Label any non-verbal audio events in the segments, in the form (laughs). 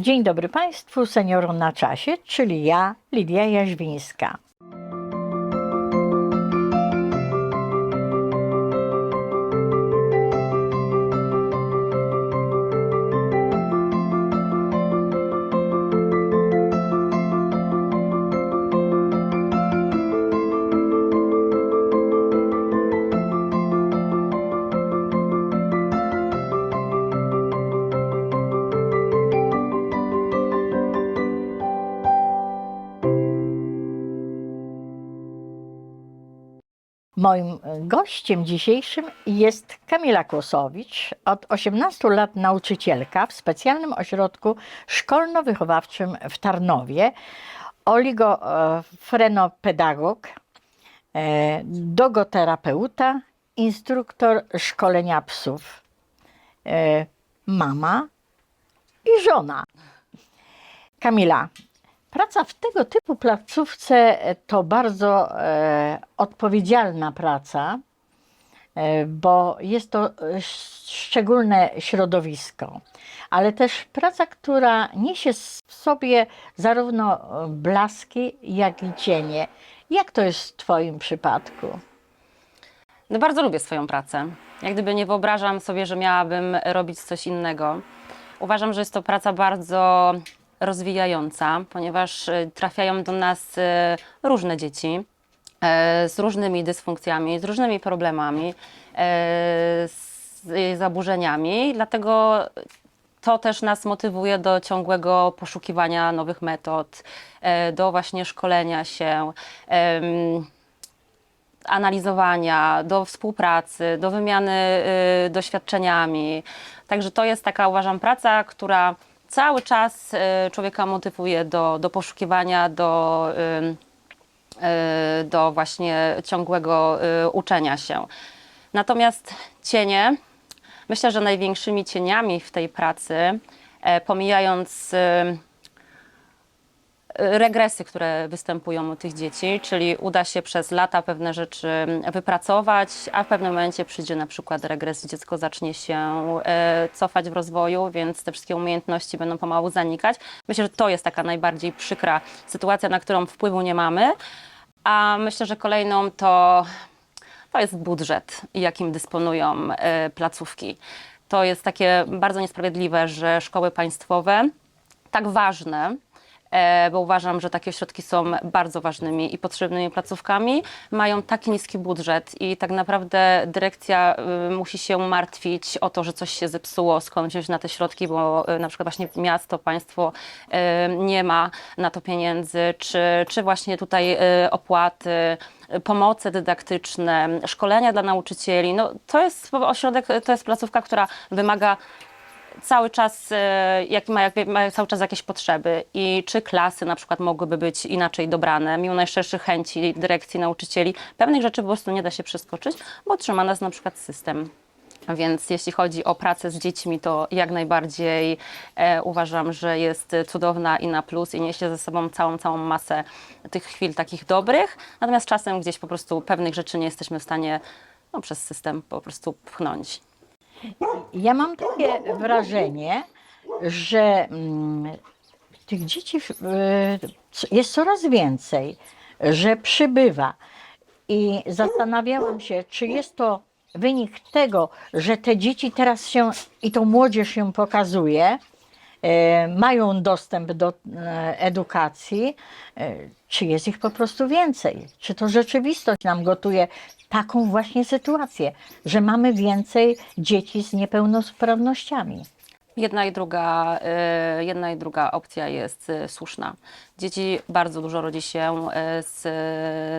Dzień dobry Państwu, seniorom na czasie, czyli ja, Lidia Jaźwińska. Moim gościem dzisiejszym jest Kamila Kłosowicz, od 18 lat nauczycielka w specjalnym ośrodku szkolno-wychowawczym w Tarnowie, oligofrenopedagog, e, dogoterapeuta, instruktor szkolenia psów, e, mama i żona. Kamila, praca w tego typu placówce to bardzo e, odpowiedzialna praca, e, bo jest to e, szczególne środowisko, ale też praca, która niesie w sobie zarówno e, blaski, jak i cienie. Jak to jest w Twoim przypadku? No bardzo lubię swoją pracę. Jak gdyby nie wyobrażam sobie, że miałabym robić coś innego. Uważam, że jest to praca bardzo rozwijająca, ponieważ y, trafiają do nas y, różne dzieci e, z różnymi dysfunkcjami, z różnymi problemami, e, z zaburzeniami, dlatego to też nas motywuje do ciągłego poszukiwania nowych metod, e, do właśnie szkolenia się. analizowania, do współpracy, do wymiany doświadczeniami. Także to jest taka, uważam, praca, która cały czas y, człowieka motywuje do, do poszukiwania, do, y, y, do właśnie ciągłego uczenia się. Natomiast cienie, myślę, że największymi cieniami w tej pracy, e, pomijając regresy, które występują u tych dzieci, czyli uda się przez lata pewne rzeczy wypracować, a w pewnym momencie przyjdzie na przykład regres, dziecko zacznie się e, cofać w rozwoju, więc te wszystkie umiejętności będą pomału zanikać. Myślę, że to jest taka najbardziej przykra sytuacja, na którą wpływu nie mamy. A myślę, że kolejną to, to jest budżet, jakim dysponują e, placówki. To jest takie bardzo niesprawiedliwe, że szkoły państwowe, tak ważne, bo uważam, że takie ośrodki są bardzo ważnymi i potrzebnymi placówkami, mają taki niski budżet i tak naprawdę dyrekcja y, musi się martwić o to, że coś się zepsuło, skąd wziąć na te środki, bo y, na przykład właśnie miasto, państwo y, nie ma na to pieniędzy, czy, czy właśnie tutaj opłaty, pomoce dydaktyczne, szkolenia dla nauczycieli. No, to jest ośrodek, to jest placówka, która wymaga cały czas, e, jak ma, jak, ma cały czas jakieś potrzeby i czy klasy na przykład mogłyby być inaczej dobrane, mimo najszerszych chęci dyrekcji, nauczycieli, pewnych rzeczy po prostu nie da się przeskoczyć, bo trzyma nas na przykład system. Więc jeśli chodzi o pracę z dziećmi, to jak najbardziej e, uważam, że jest cudowna i na plus i niesie ze sobą całą, całą masę tych chwil takich dobrych. Natomiast czasem gdzieś po prostu pewnych rzeczy nie jesteśmy w stanie no, przez system po prostu pchnąć. Ja mam takie wrażenie, że mm, tych dzieci jest coraz więcej, że przybywa. I zastanawiałam się, czy jest to wynik tego, że te dzieci teraz się i tą młodzież się pokazuje, e, mają dostęp do e, edukacji, e, czy jest ich po prostu więcej? Czy to rzeczywistość nam gotuje taką właśnie sytuację, że mamy więcej dzieci z niepełnosprawnościami? Jedna i druga, y, jedna i druga opcja jest y, słuszna. Dzieci bardzo dużo rodzi się y, z,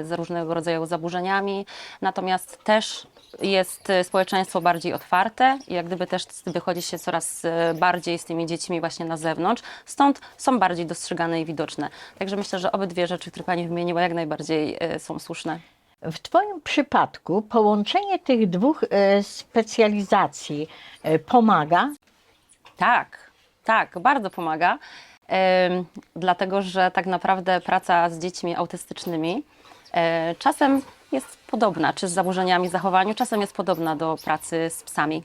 z różnego rodzaju zaburzeniami, natomiast też jest y, społeczeństwo bardziej otwarte i jak gdyby też wychodzi się coraz y, bardziej z tymi dziećmi właśnie na zewnątrz, stąd są bardziej dostrzegane i widoczne. Także myślę, że obydwie rzeczy, które Pani wymieniła, jak najbardziej y, są słuszne. W Twoim przypadku połączenie tych dwóch specjalizacji pomaga? Tak, tak, bardzo pomaga. Dlatego, że tak naprawdę praca z dziećmi autystycznymi czasem jest podobna, czy z zaburzeniami w zachowaniu, czasem jest podobna do pracy z psami.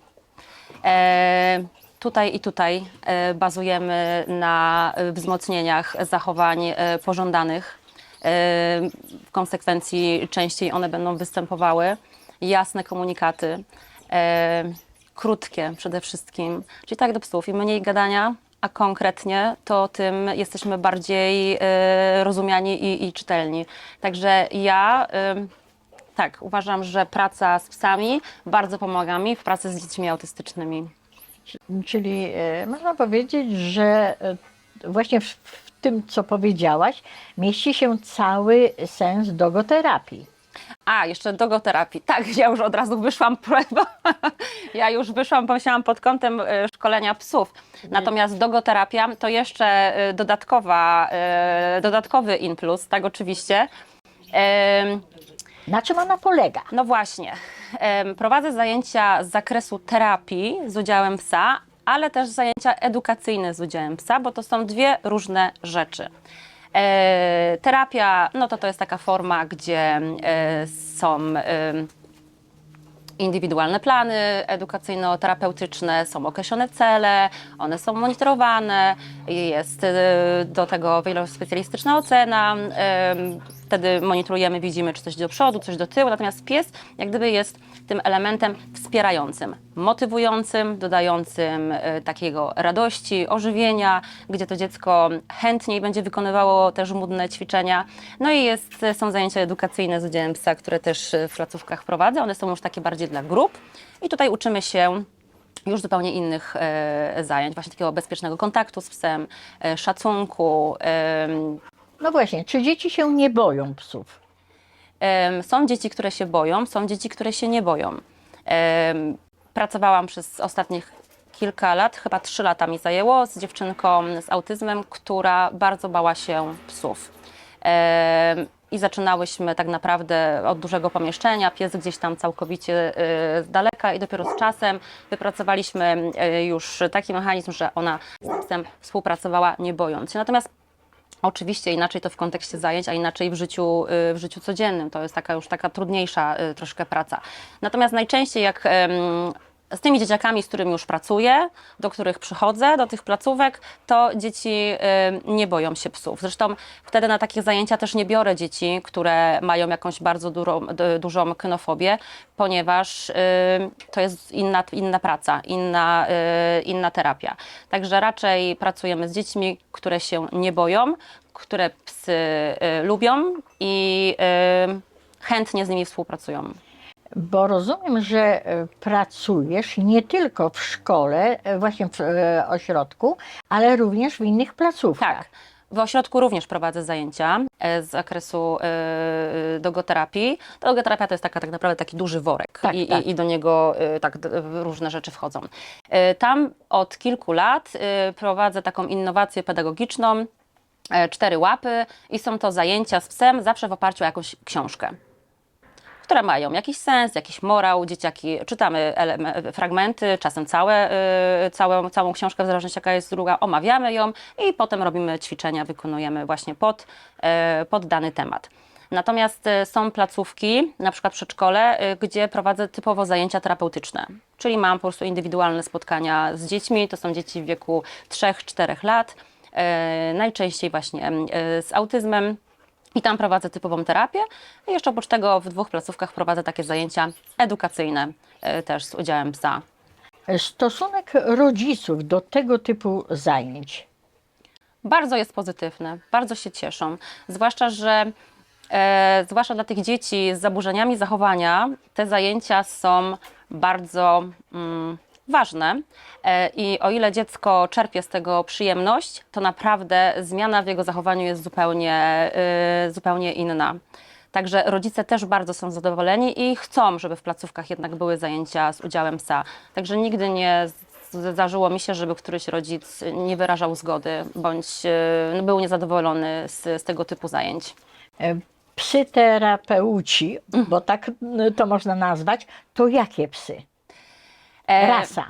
E, tutaj i tutaj e, bazujemy na e, wzmocnieniach zachowań e, pożądanych. E, W konsekwencji częściej one będą występowały. Jasne komunikaty, e, krótkie przede wszystkim, czyli tak do psów. Im mniej gadania, a konkretnie, to tym jesteśmy bardziej e, rozumiani i, i czytelni. Także ja e, tak uważam, że praca z psami bardzo pomaga mi w pracy z dziećmi autystycznymi. Czyli e, można powiedzieć, że e, właśnie w, w tym, co powiedziałaś, mieści się cały sens dogoterapii. A, jeszcze dogoterapii. Tak, ja już od razu wyszłam, (laughs) bo ja już wyszłam, pomyślałam pod kątem e, szkolenia psów. Natomiast dogoterapia to jeszcze e, dodatkowa, e, dodatkowy in plus, tak oczywiście. Na czym ona polega? No właśnie. Prowadzę zajęcia z zakresu terapii z udziałem psa, ale też zajęcia edukacyjne z udziałem psa, bo to są dwie różne rzeczy. E, terapia, no to to jest taka forma, gdzie e, są indywidualne plany edukacyjno-terapeutyczne, są określone cele, one są monitorowane, jest e, do tego wielospecjalistyczna ocena. Wtedy monitorujemy, widzimy, czy coś do przodu, coś do tyłu. Natomiast pies, jak gdyby, jest tym elementem wspierającym, motywującym, dodającym e, takiego radości, ożywienia, gdzie to dziecko chętniej będzie wykonywało te żmudne ćwiczenia. No i jest, są zajęcia edukacyjne z udziałem psa, które też e, w placówkach prowadzę. One są już takie bardziej dla grup. I tutaj uczymy się już zupełnie innych zajęć, właśnie takiego bezpiecznego kontaktu z psem, szacunku. No właśnie, czy dzieci się nie boją psów? Są dzieci, które się boją, są dzieci, które się nie boją. Pracowałam przez ostatnich kilka lat, chyba trzy lata mi zajęło, z dziewczynką z autyzmem, która bardzo bała się psów. I zaczynałyśmy tak naprawdę od dużego pomieszczenia, pies gdzieś tam całkowicie y, z daleka i dopiero z czasem wypracowaliśmy y, już taki mechanizm, że ona z psem współpracowała nie bojąc się. Natomiast Oczywiście inaczej to w kontekście zajęć, a inaczej w życiu, y, w życiu codziennym. To jest taka już taka trudniejsza y, troszkę praca. Natomiast najczęściej jak z tymi dzieciakami, z którymi już pracuję, do których przychodzę, do tych placówek, to dzieci y, nie boją się psów. Zresztą wtedy na takie zajęcia też nie biorę dzieci, które mają jakąś bardzo dużą, dużą kynofobię, ponieważ y, to jest inna, inna praca, inna, y, inna terapia. Także raczej pracujemy z dziećmi, które się nie boją, które psy lubią i chętnie z nimi współpracują. Bo rozumiem, że e, pracujesz nie tylko w szkole, e, właśnie w e, ośrodku, ale również w innych placówkach. Tak. W ośrodku również prowadzę zajęcia z zakresu dogoterapii. Dogoterapia to jest taka, tak naprawdę taki duży worek Tak, i, tak. I, do niego tak, różne rzeczy wchodzą. Tam od kilku lat prowadzę taką innowację pedagogiczną, cztery łapy i są to zajęcia z psem zawsze w oparciu o jakąś książkę które mają jakiś sens, jakiś morał. Dzieciaki czytamy fragmenty, czasem całe, y, całą, całą książkę, w zależności jaka jest druga, omawiamy ją i potem robimy ćwiczenia, wykonujemy właśnie pod, y, pod dany temat. Natomiast y, są placówki, na przykład przedszkole, gdzie prowadzę typowo zajęcia terapeutyczne. Czyli mam po prostu indywidualne spotkania z dziećmi. To są dzieci w wieku 3-4 lat, najczęściej właśnie z autyzmem. I tam prowadzę typową terapię. I jeszcze oprócz tego w dwóch placówkach prowadzę takie zajęcia edukacyjne e, też z udziałem psa. Stosunek rodziców do tego typu zajęć. Bardzo jest pozytywny, bardzo się cieszą. Zwłaszcza, że e, zwłaszcza dla tych dzieci z zaburzeniami zachowania te zajęcia są bardzo mm, ważne. E, I o ile dziecko czerpie z tego przyjemność, to naprawdę zmiana w jego zachowaniu jest zupełnie, e, zupełnie inna. Także rodzice też bardzo są zadowoleni i chcą, żeby w placówkach jednak były zajęcia z udziałem psa. Także nigdy nie zdarzyło mi się, żeby któryś rodzic nie wyrażał zgody bądź e, był niezadowolony z, z tego typu zajęć. E, Psyterapeuci, bo tak n, to można nazwać, to jakie psy? E, Rasa.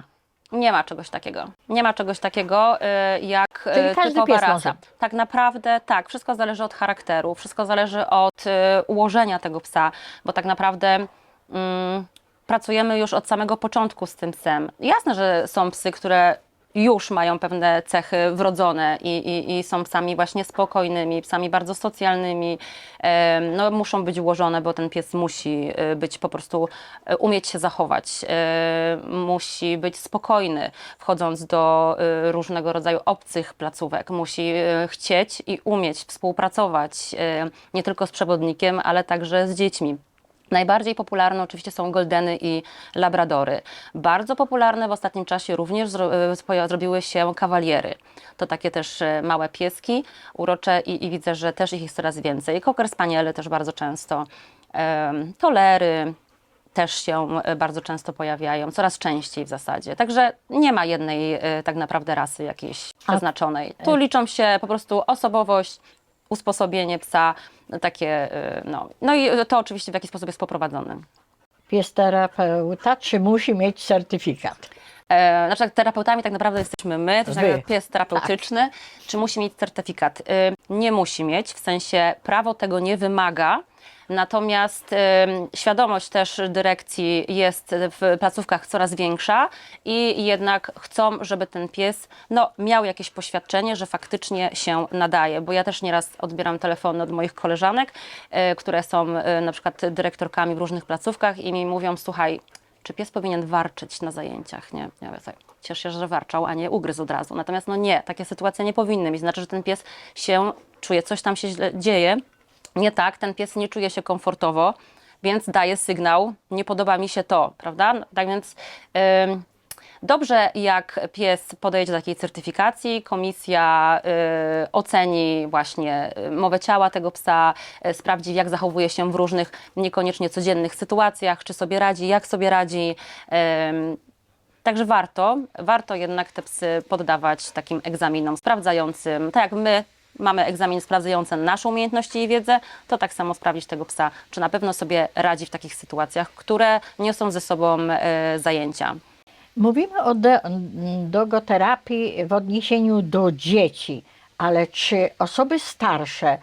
Nie ma czegoś takiego. Nie ma czegoś takiego y, jak Czyli y, każdy typowa pies rasa. może. Tak naprawdę tak, wszystko zależy od charakteru, wszystko zależy od y, ułożenia tego psa, bo tak naprawdę mm, pracujemy już od samego początku z tym psem. Jasne, że są psy, które już mają pewne cechy wrodzone i, i, i są psami właśnie spokojnymi, psami bardzo socjalnymi, no, muszą być ułożone, bo ten pies musi e, być po prostu, e, umieć się zachować, e, musi być spokojny, wchodząc do różnego rodzaju obcych placówek, musi chcieć i umieć współpracować nie tylko z przewodnikiem, ale także z dziećmi. Najbardziej popularne oczywiście są goldeny i labradory. Bardzo popularne w ostatnim czasie również e, zrobiły się kawaliery. To takie też e, małe pieski, urocze i, i widzę, że też ich jest coraz więcej. Cocker spaniele też bardzo często. Tolery też się e, bardzo często pojawiają, coraz częściej w zasadzie. Także nie ma jednej tak naprawdę rasy jakiejś przeznaczonej. Tu liczą się po prostu osobowość, usposobienie psa, takie, y, no. No i to oczywiście w jaki sposób jest poprowadzony. Pies terapeuta, czy musi mieć certyfikat? E, na przykład terapeutami tak naprawdę jesteśmy my, to jest pies terapeutyczny, czy musi mieć certyfikat? Y, nie musi mieć, w sensie prawo tego nie wymaga, natomiast świadomość też dyrekcji jest w placówkach coraz większa i jednak chcą, żeby ten pies no, miał jakieś poświadczenie, że faktycznie się nadaje, bo ja też nieraz odbieram telefony od moich koleżanek, y, które są y, na przykład dyrektorkami w różnych placówkach i mi mówią, słuchaj, czy pies powinien warczyć na zajęciach, nie? Ja mówię sobie, cieszę się, że warczał, a nie ugryzł od razu. Natomiast no nie, takie sytuacje nie powinny mieć. Znaczy, że ten pies się czuje, coś tam się źle dzieje, nie tak, ten pies nie czuje się komfortowo, więc daje sygnał, nie podoba mi się to, prawda? No, Tak więc... ym, Dobrze, jak pies podejdzie do takiej certyfikacji, komisja y, oceni właśnie y, mowę ciała tego psa, y, sprawdzi, jak zachowuje się w różnych, niekoniecznie codziennych sytuacjach, czy sobie radzi, jak sobie radzi. Także warto, warto jednak te psy poddawać takim egzaminom sprawdzającym. Tak jak my mamy egzamin sprawdzający nasze umiejętności i wiedzę, to tak samo sprawdzić tego psa, czy na pewno sobie radzi w takich sytuacjach, które niosą ze sobą e, zajęcia. Mówimy o de- dogoterapii w odniesieniu do dzieci, ale czy osoby starsze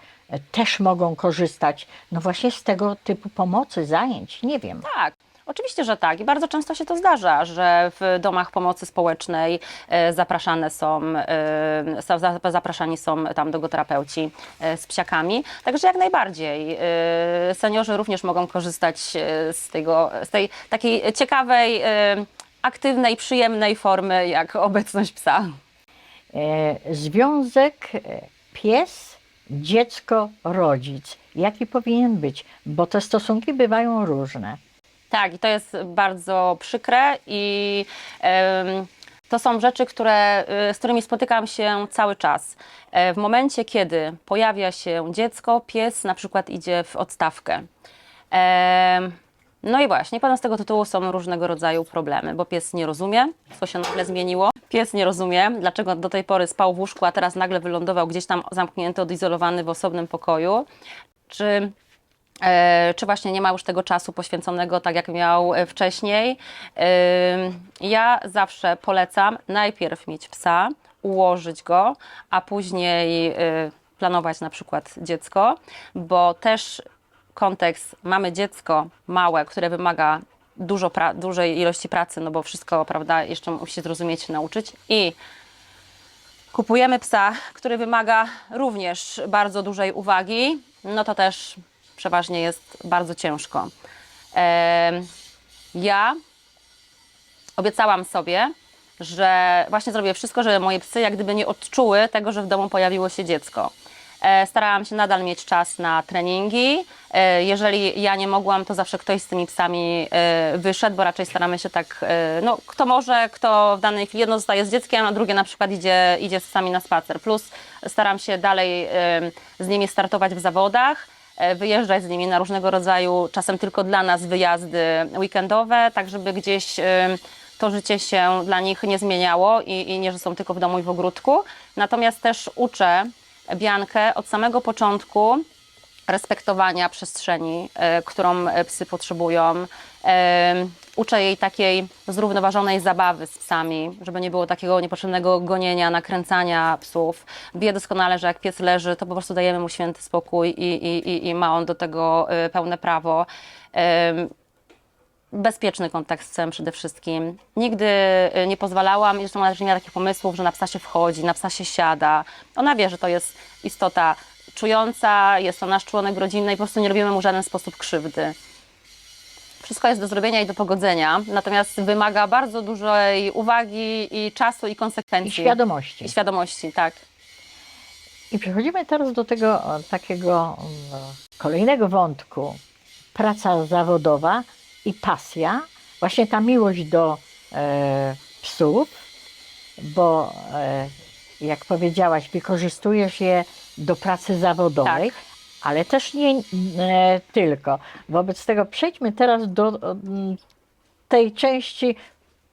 też mogą korzystać no właśnie z tego typu pomocy, zajęć? Nie wiem. Tak. Oczywiście, że tak. I bardzo często się to zdarza, że w domach pomocy społecznej e, zapraszane są, e, za- za- zapraszani są tam dogoterapeuci e, z psiakami. Także jak najbardziej. Seniorzy również mogą korzystać z, tego, z tej takiej ciekawej, aktywnej, przyjemnej formy, jak obecność psa. Związek pies, dziecko, rodzic. Jaki powinien być? Bo te stosunki bywają różne. Tak, i to jest bardzo przykre i to są rzeczy, które, y, z którymi spotykam się cały czas. E, W momencie, kiedy pojawia się dziecko, pies na przykład idzie w odstawkę. No i właśnie, potem z tego tytułu są różnego rodzaju problemy, bo pies nie rozumie, co się nagle zmieniło. Pies nie rozumie, dlaczego do tej pory spał w łóżku, a teraz nagle wylądował gdzieś tam zamknięty, odizolowany w osobnym pokoju. Czy czy właśnie nie ma już tego czasu poświęconego tak jak miał e, wcześniej. E, Ja zawsze polecam najpierw mieć psa, ułożyć go, a później e, planować na przykład dziecko, bo też kontekst mamy dziecko małe, które wymaga dużo dużej ilości pracy, no bo wszystko, prawda, jeszcze musi zrozumieć, się nauczyć i kupujemy psa, który wymaga również bardzo dużej uwagi, no to też przeważnie jest bardzo ciężko. Ja obiecałam sobie, że właśnie zrobię wszystko, żeby moje psy jak gdyby nie odczuły tego, że w domu pojawiło się dziecko. E, Starałam się nadal mieć czas na treningi. E, Jeżeli ja nie mogłam, to zawsze ktoś z tymi psami e, wyszedł, bo raczej staramy się tak, no kto może, kto w danej chwili jedno zostaje z dzieckiem, a drugie na przykład idzie, idzie z psami na spacer. Plus staram się dalej z nimi startować w zawodach wyjeżdżać z nimi na różnego rodzaju, czasem tylko dla nas wyjazdy weekendowe, tak żeby gdzieś e, to życie się dla nich nie zmieniało i, i nie, że są tylko w domu i w ogródku. Natomiast też uczę Biankę od samego początku respektowania przestrzeni, e, którą e, psy potrzebują. Uczę jej takiej zrównoważonej zabawy z psami, żeby nie było takiego niepotrzebnego gonienia, nakręcania psów. Wie doskonale, że jak pies leży, to po prostu dajemy mu święty spokój i, i, i, i ma on do tego e, pełne prawo. Bezpieczny kontakt z psem przede wszystkim. Nigdy y, nie pozwalałam, zresztą ona nie miała takich pomysłów, że na psa się wchodzi, na psa się siada. Ona wie, że to jest istota czująca, jest to nasz członek rodzinny i po prostu nie robimy mu w żaden sposób krzywdy. Wszystko jest do zrobienia i do pogodzenia, natomiast wymaga bardzo dużej uwagi i czasu i konsekwencji. I świadomości. I świadomości, tak. I przechodzimy teraz do tego takiego no, kolejnego wątku. Praca zawodowa i pasja. Właśnie ta miłość do e, psów, bo e, jak powiedziałaś, wykorzystujesz je do pracy zawodowej, Tak. Ale też nie e, tylko. Wobec tego przejdźmy teraz do m, tej części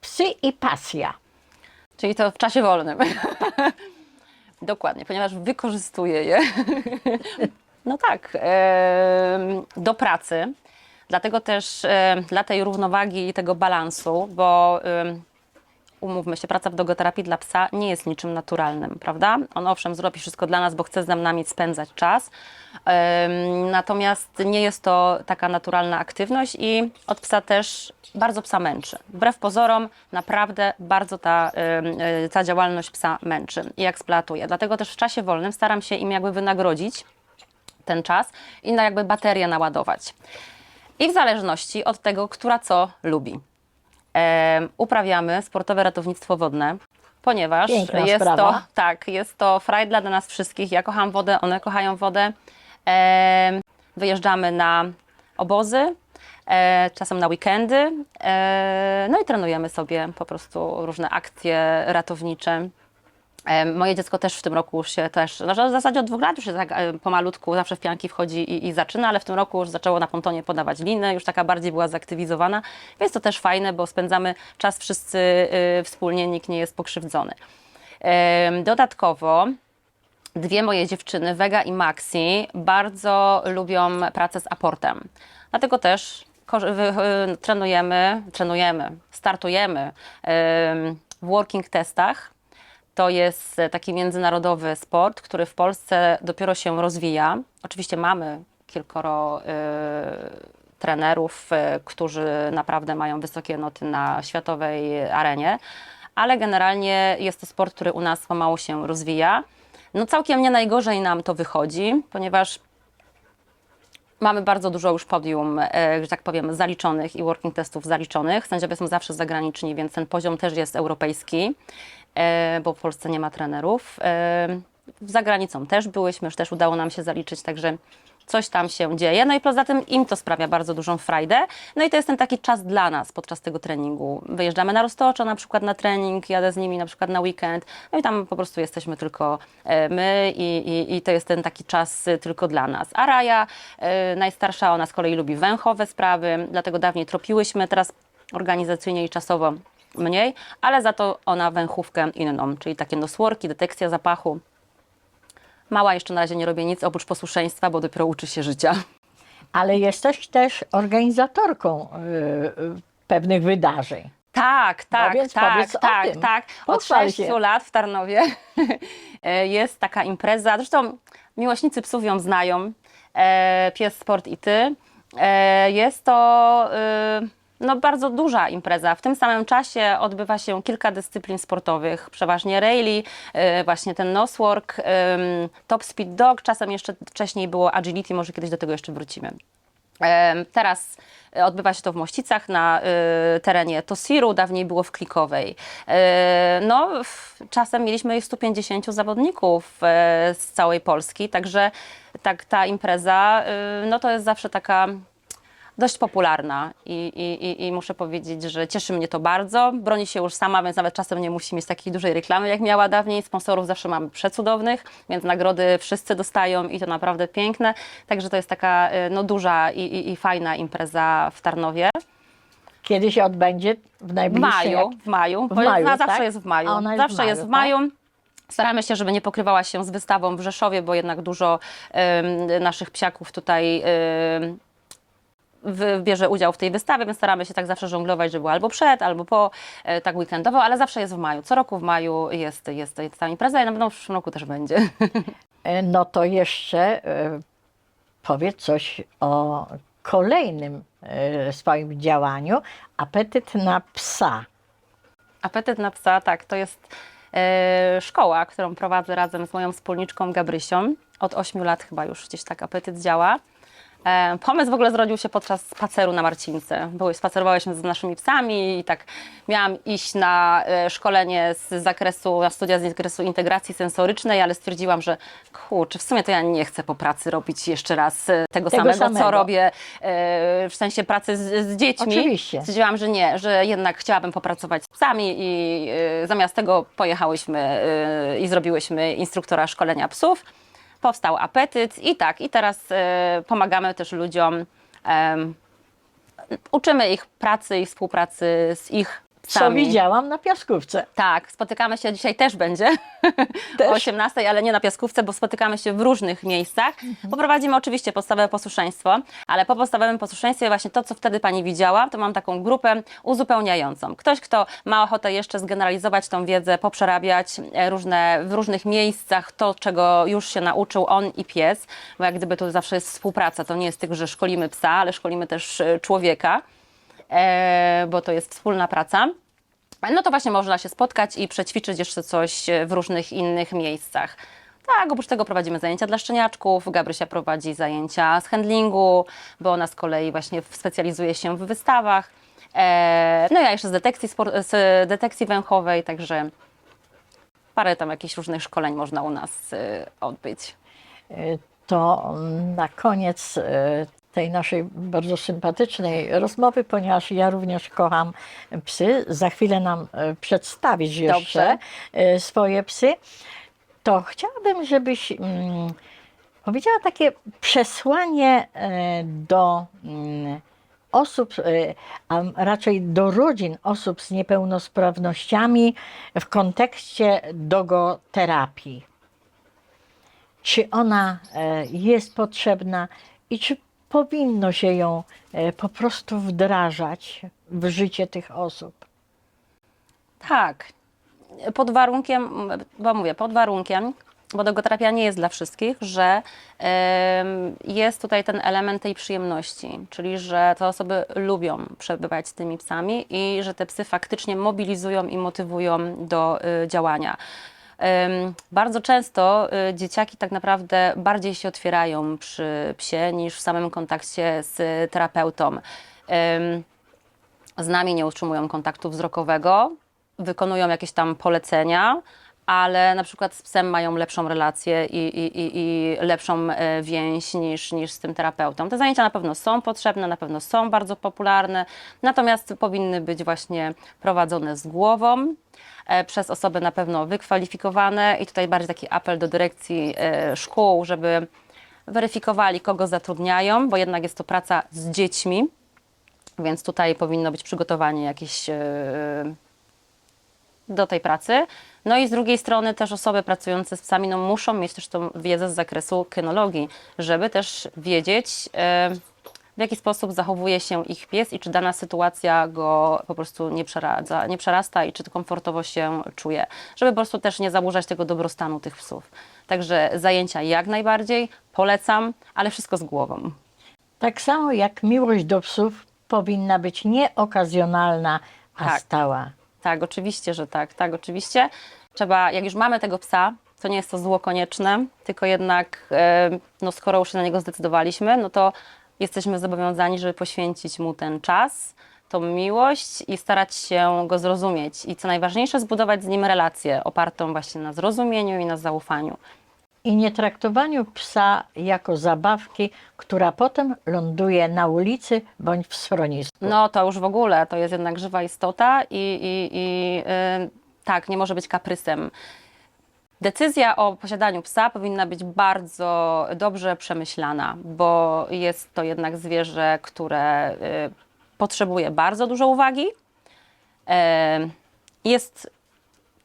psy i pasja. Czyli to w czasie wolnym. (laughs) Dokładnie, ponieważ wykorzystuję je. (laughs) no tak, do pracy. Dlatego też dla tej równowagi i tego balansu, bo umówmy się, praca w dogoterapii dla psa nie jest niczym naturalnym, prawda? On owszem zrobi wszystko dla nas, bo chce z nami spędzać czas, natomiast nie jest to taka naturalna aktywność i od psa też bardzo psa męczy. Wbrew pozorom naprawdę bardzo ta, e, ta działalność psa męczy i eksploatuje. Dlatego też w czasie wolnym staram się im jakby wynagrodzić ten czas i jakby baterię naładować. I w zależności od tego, która co lubi. Em, uprawiamy sportowe ratownictwo wodne, ponieważ Piękna jest to, sprawa. tak, jest to frajda dla nas wszystkich. Ja kocham wodę, one kochają wodę. Em, wyjeżdżamy na obozy, e, czasem na weekendy, e, no i trenujemy sobie po prostu różne akcje ratownicze. E, Moje dziecko też w tym roku już się też, no, w zasadzie od dwóch lat już się tak e, pomalutku zawsze w pianki wchodzi i, i zaczyna, ale w tym roku już zaczęło na pontonie podawać liny, już taka bardziej była zaktywizowana, więc to też fajne, bo spędzamy czas wszyscy y, wspólnie, nikt nie jest pokrzywdzony. Em, Dodatkowo dwie moje dziewczyny, Vega i Maxi, bardzo lubią pracę z aportem. Dlatego też y, trenujemy, trenujemy, startujemy em, w working testach. To jest e, taki międzynarodowy sport, który w Polsce dopiero się rozwija. Oczywiście mamy kilkoro y, trenerów, y, którzy naprawdę mają wysokie noty na światowej arenie, ale generalnie jest to sport, który u nas pomału się rozwija. No całkiem nie najgorzej nam to wychodzi, ponieważ mamy bardzo dużo już podium, że tak powiem, zaliczonych i working testów zaliczonych. Sędziowie są zawsze zagraniczni, więc ten poziom też jest europejski, bo w Polsce nie ma trenerów. E, za granicą też byłyśmy, już też udało nam się zaliczyć, także coś tam się dzieje. No i poza tym im to sprawia bardzo dużą frajdę. No i to jest ten taki czas dla nas podczas tego treningu. Wyjeżdżamy na Roztoczo na przykład na trening, jadę z nimi na przykład na weekend, no i tam po prostu jesteśmy tylko e, my i, i, i to jest ten taki czas e, tylko dla nas. A Raja, e, najstarsza, ona z kolei lubi węchowe sprawy, dlatego dawniej tropiłyśmy, teraz organizacyjnie i czasowo mniej, ale za to ona węchówkę inną, czyli takie nosworki, detekcja zapachu. Mała jeszcze na razie nie robi nic oprócz posłuszeństwa, bo dopiero uczy się życia. Ale jesteś też organizatorką y, y, pewnych wydarzeń. Tak, tak, więc tak, tak, tak. Od Pochwal 6 się. lat w Tarnowie (laughs) jest taka impreza. Zresztą miłośnicy psów ją znają. E, Pies Sport i Ty. E, Jest to y, no, bardzo duża impreza. W tym samym czasie odbywa się kilka dyscyplin sportowych, przeważnie rally, y, właśnie ten noswork, top speed dog, czasem jeszcze wcześniej było agility, może kiedyś do tego jeszcze wrócimy. Teraz e, odbywa się to w Mościcach na y, terenie Tosiru, dawniej było w Klikowej. E, No, w- czasem mieliśmy ich 150 zawodników z całej Polski, także tak ta impreza, y, no to jest zawsze taka dość popularna i, i, i, muszę powiedzieć, że cieszy mnie to bardzo. Broni się już sama, więc nawet czasem nie musi mieć takiej dużej reklamy, jak miała dawniej. Sponsorów zawsze mamy przecudownych, więc nagrody wszyscy dostają i to naprawdę piękne. Także to jest taka y, no, duża i, i, i fajna impreza w Tarnowie. Kiedy się odbędzie? W W najbliższym. maju, w maju, W bo maju, zawsze tak? jest w maju. A ona jest w zawsze maju, jest w tak? maju. Staramy się, żeby nie pokrywała się z wystawą w Rzeszowie, bo jednak dużo em, naszych psiaków tutaj w- bierze udział w tej wystawie, więc staramy się tak zawsze żonglować, żeby było albo przed, albo po, e, tak weekendowo, ale zawsze jest w maju. Co roku w maju jest, jest, jest ta impreza i na pewno w przyszłym roku też będzie. E, No to jeszcze e, powiedz coś o kolejnym swoim działaniu apetyt na psa. Apetyt na psa, tak, to jest szkoła, którą prowadzę razem z moją wspólniczką Gabrysią. Od 8 lat chyba już gdzieś tak apetyt działa. E, pomysł w ogóle zrodził się podczas spaceru na Marcince. Były, spacerowałyśmy z naszymi psami i tak miałam iść na e, szkolenie z zakresu, na studia z zakresu integracji sensorycznej, ale stwierdziłam, że kurczę, w sumie to ja nie chcę po pracy robić jeszcze raz e, tego, Tego samego, samego. co robię e, w sensie pracy z, z dziećmi. Oczywiście. Stwierdziłam, że nie, że jednak chciałabym popracować z psami i zamiast tego pojechałyśmy i zrobiłyśmy instruktora szkolenia psów. Powstał apetyt i tak, i teraz y, pomagamy też ludziom. uczymy ich pracy i współpracy z ich Co widziałam na piaskówce. Tak, spotykamy się dzisiaj też będzie Też? o 18, ale nie na piaskówce, bo spotykamy się w różnych miejscach. Poprowadzimy oczywiście podstawowe posłuszeństwo, ale po podstawowym posłuszeństwie właśnie to, co wtedy pani widziała, to mam taką grupę uzupełniającą. Ktoś, kto ma ochotę jeszcze zgeneralizować tą wiedzę, poprzerabiać e, różne, w różnych miejscach to, czego już się nauczył on i pies, bo jak gdyby to zawsze jest współpraca, to nie jest tylko, że szkolimy psa, ale szkolimy też e, człowieka, bo to jest wspólna praca no to właśnie można się spotkać i przećwiczyć jeszcze coś e, w różnych innych miejscach. Tak, oprócz tego prowadzimy zajęcia dla szczeniaczków, Gabrysia prowadzi zajęcia z handlingu, bo ona z kolei właśnie specjalizuje się w wystawach. E, no ja jeszcze z detekcji, z detekcji węchowej, także parę tam jakichś różnych szkoleń można u nas e, odbyć. E, To na koniec e, tej naszej bardzo sympatycznej rozmowy, ponieważ ja również kocham psy, za chwilę nam e, przedstawić jeszcze Dobrze. e, swoje psy, to chciałabym, żebyś mm, powiedziała takie przesłanie e, do mm, osób, a raczej do rodzin osób z niepełnosprawnościami w kontekście dogoterapii. Czy ona jest potrzebna i czy powinno się ją e, po prostu wdrażać w życie tych osób. Tak, pod warunkiem, bo mówię, pod warunkiem, bo dogoterapia nie jest dla wszystkich, że jest tutaj ten element tej przyjemności, czyli że te osoby lubią przebywać z tymi psami i że te psy faktycznie mobilizują i motywują do y, działania. Bardzo często y, dzieciaki tak naprawdę bardziej się otwierają przy psie niż w samym kontakcie z terapeutą. Z nami nie utrzymują kontaktu wzrokowego, wykonują jakieś tam polecenia, ale na przykład z psem mają lepszą relację i, i, i, i lepszą e, więź niż, niż z tym terapeutą. Te zajęcia na pewno są potrzebne, na pewno są bardzo popularne, natomiast powinny być właśnie prowadzone z głową, przez osoby na pewno wykwalifikowane i tutaj bardziej taki apel do dyrekcji e, szkół, żeby weryfikowali, kogo zatrudniają, bo jednak jest to praca z dziećmi, więc tutaj powinno być przygotowanie jakieś e, do tej pracy. No i z drugiej strony też osoby pracujące z psami no, muszą mieć też tą wiedzę z zakresu kynologii, żeby też wiedzieć, e, w jaki sposób zachowuje się ich pies i czy dana sytuacja go po prostu nie, przeradza, nie przerasta i czy komfortowo się czuje, żeby po prostu też nie zaburzać tego dobrostanu tych psów. Także zajęcia jak najbardziej polecam, ale wszystko z głową. Tak samo jak miłość do psów powinna być nie okazjonalna, a Tak. stała. Tak, oczywiście, że tak, tak, oczywiście. Trzeba, jak już mamy tego psa, to nie jest to zło konieczne, tylko jednak, no skoro już się na niego zdecydowaliśmy, no to jesteśmy zobowiązani, żeby poświęcić mu ten czas, tą miłość i starać się go zrozumieć. I co najważniejsze, zbudować z nim relację opartą właśnie na zrozumieniu i na zaufaniu. I nie traktowaniu psa jako zabawki, która potem ląduje na ulicy bądź w schronisku. No to już w ogóle, to jest jednak żywa istota i, i, i y, tak, nie może być kaprysem. Decyzja o posiadaniu psa powinna być bardzo dobrze przemyślana, bo jest to jednak zwierzę, które y, potrzebuje bardzo dużo uwagi. y, Jest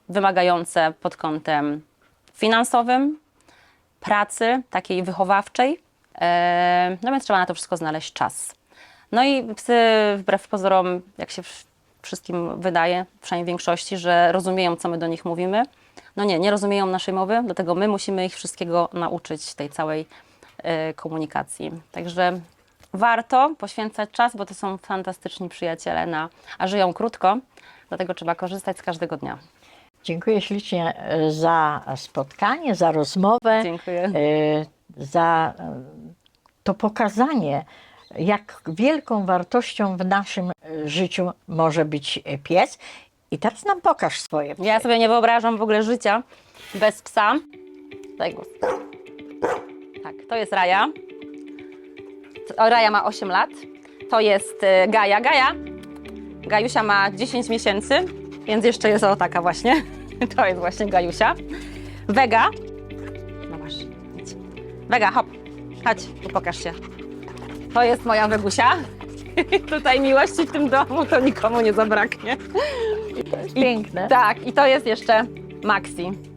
wymagające pod kątem finansowym, pracy takiej wychowawczej. e, No więc trzeba na to wszystko znaleźć czas. No i psy, wbrew pozorom, jak się wszystkim wydaje, przynajmniej w większości, że rozumieją, co my do nich mówimy. No nie, nie rozumieją naszej mowy, dlatego my musimy ich wszystkiego nauczyć tej całej e, komunikacji. Także warto poświęcać czas, bo to są fantastyczni przyjaciele, na, a żyją krótko, dlatego trzeba korzystać z każdego dnia. Dziękuję ślicznie e, za spotkanie, za rozmowę, Dziękuję. e, za to pokazanie, jak wielką wartością w naszym życiu może być pies. I teraz nam pokaż swoje psy. Ja sobie nie wyobrażam w ogóle życia bez psa. Daj głos. Tak, to jest Raja. Raja ma 8 lat. To jest e, Gaja. Gaja. Gajusia ma 10 miesięcy, więc jeszcze jest o taka właśnie. (laughs) To jest właśnie Gajusia. Wega. No masz. Wega, hop. Chodź, pokaż się. To jest moja Wegusia. (laughs) Tutaj miłości w tym domu to nikomu nie zabraknie. Piękne. Tak, i to jest jeszcze Maxi.